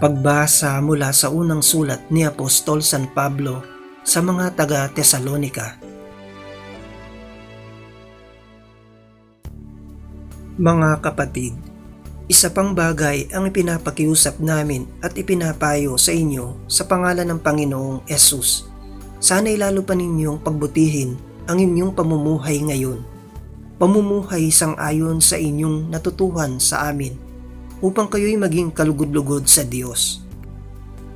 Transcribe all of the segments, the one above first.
Pagbasa mula sa unang sulat ni Apostol San Pablo sa mga taga Tesalonika. Mga kapatid, isa pang bagay ang ipinapakiusap namin at ipinapayo sa inyo sa pangalan ng Panginoong Yesus. Sana'y lalo pa ninyong pagbutihin ang inyong pamumuhay ngayon. Pamumuhay sang-ayon sa inyong natutuhan sa amin upang kayo'y maging kalugod-lugod sa Diyos.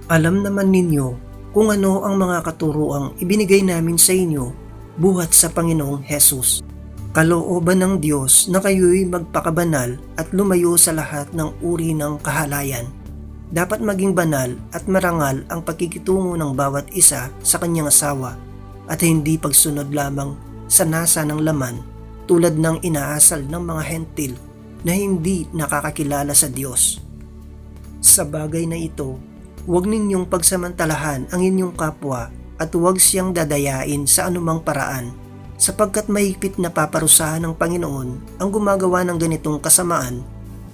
Alam naman ninyo kung ano ang mga katuruang ibinigay namin sa inyo buhat sa Panginoong Hesus. Kalooban ng Diyos na kayo'y magpakabanal at lumayo sa lahat ng uri ng kahalayan. Dapat maging banal at marangal ang pagkikitungo ng bawat isa sa kanyang asawa at hindi pagsunod lamang sa nasa ng laman tulad ng inaasal ng mga hentil na hindi nakakakilala sa Diyos. Sa bagay na ito, huwag ninyong pagsamantalahan ang inyong kapwa at huwag siyang dadayain sa anumang paraan sapagkat mahigpit na paparusahan ng Panginoon ang gumagawa ng ganitong kasamaan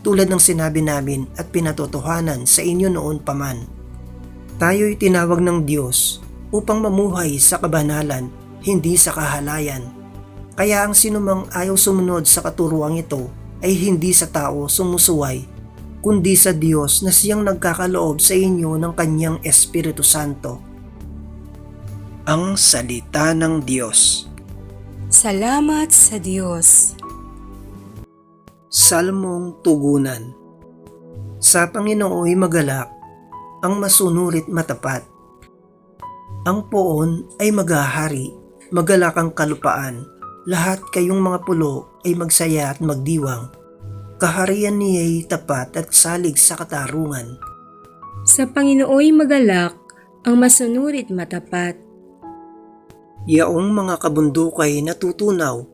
tulad ng sinabi namin at pinatotohanan sa inyo noon paman. Tayo'y tinawag ng Diyos upang mamuhay sa kabanalan, hindi sa kahalayan. Kaya ang sinumang ayaw sumunod sa katuruang ito ay hindi sa tao sumusuway, kundi sa Diyos na siyang nagkakaloob sa inyo ng kanyang Espiritu Santo. Ang Salita ng Diyos Salamat sa Diyos. Salmong Tugunan Sa Panginooy magalak, ang masunurit matapat. Ang poon ay maghahari, magalak ang kalupaan, lahat kayong mga pulo ay magsaya at magdiwang. Kaharian niya'y tapat at salig sa katarungan. Sa Panginooy magalak, ang masunurit matapat. Yaong mga kabundukay natutunaw,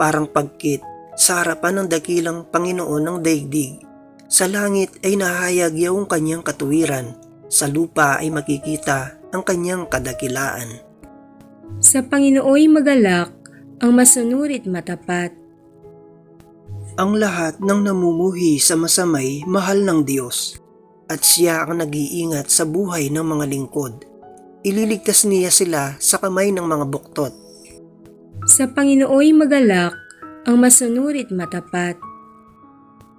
parang pagkit sa harapan ng dakilang Panginoon ng daigdig. Sa langit ay nahayag yaong kanyang katuwiran, sa lupa ay makikita ang kanyang kadakilaan. Sa Panginooy magalak, ang masunurit matapat. Ang lahat ng namumuhi sa masamay mahal ng Diyos at siya ang nag-iingat sa buhay ng mga lingkod. Ililigtas niya sila sa kamay ng mga buktot. Sa Panginooy magalak, ang masunurit matapat.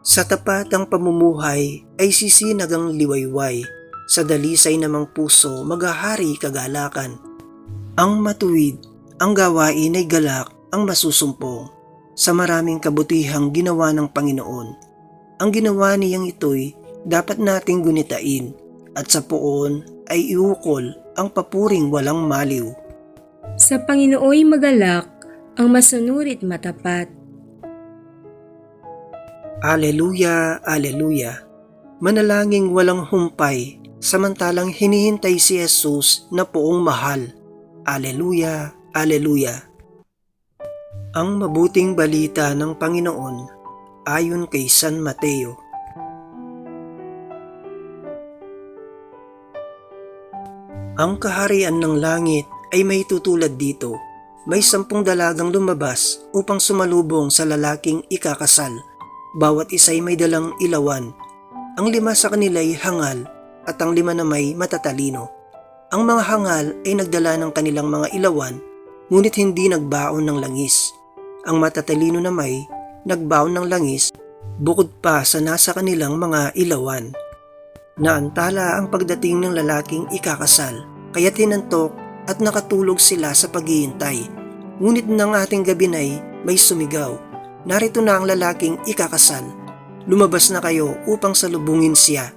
Sa tapat ang pamumuhay ay sisinag ang liwayway. Sa dalisay namang puso maghahari kagalakan. Ang matuwid, ang gawain ay galak ang masusumpong. Sa maraming kabutihang ginawa ng Panginoon. Ang ginawa niyang ito'y dapat nating gunitain at sa poon ay iukol ang papuring walang maliw. Sa Panginooy magalak, ang masunurit matapat. Aleluya, aleluya. Manalangin walang humpay, samantalang hinihintay si Jesus na poong mahal. Aleluya, aleluya. Ang mabuting balita ng Panginoon ayon kay San Mateo. Ang kaharian ng langit ay may tutulad dito. May sampung dalagang lumabas upang sumalubong sa lalaking ikakasal. Bawat isa'y may dalang ilawan. Ang lima sa kanila ay hangal at ang lima na may matatalino. Ang mga hangal ay nagdala ng kanilang mga ilawan ngunit hindi nagbaon ng langis. Ang matatalino na may nagbaon ng langis bukod pa sa nasa kanilang mga ilawan. Naantala ang pagdating ng lalaking ikakasal kaya tinantok at nakatulog sila sa paghihintay. Ngunit ng ating gabi na'y may sumigaw. Narito na ang lalaking ikakasal. Lumabas na kayo upang salubungin siya.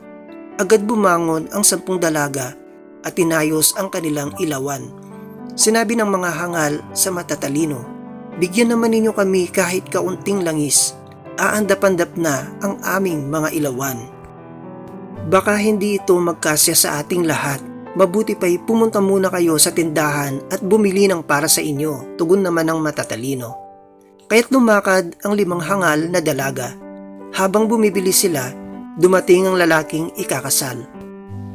Agad bumangon ang sampung dalaga at tinayos ang kanilang ilawan. Sinabi ng mga hangal sa matatalino, Bigyan naman ninyo kami kahit kaunting langis. Aandap-andap na ang aming mga ilawan. Baka hindi ito magkasya sa ating lahat. Mabuti pa'y pumunta muna kayo sa tindahan at bumili ng para sa inyo, tugon naman ng matatalino. Kaya't lumakad ang limang hangal na dalaga. Habang bumibili sila, dumating ang lalaking ikakasal.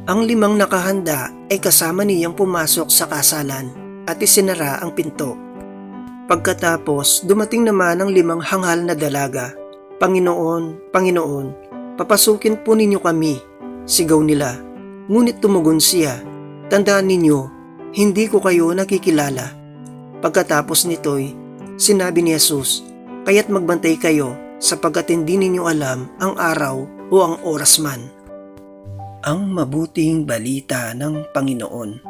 Ang limang nakahanda ay kasama niyang pumasok sa kasalan at isinara ang pinto. Pagkatapos, dumating naman ang limang hangal na dalaga. Panginoon, Panginoon, papasukin po ninyo kami. Sigaw nila Ngunit tumugon siya, Tandaan ninyo, hindi ko kayo nakikilala. Pagkatapos nito'y, sinabi ni Jesus, Kaya't magbantay kayo sapagkat hindi ninyo alam ang araw o ang oras man. Ang mabuting balita ng Panginoon.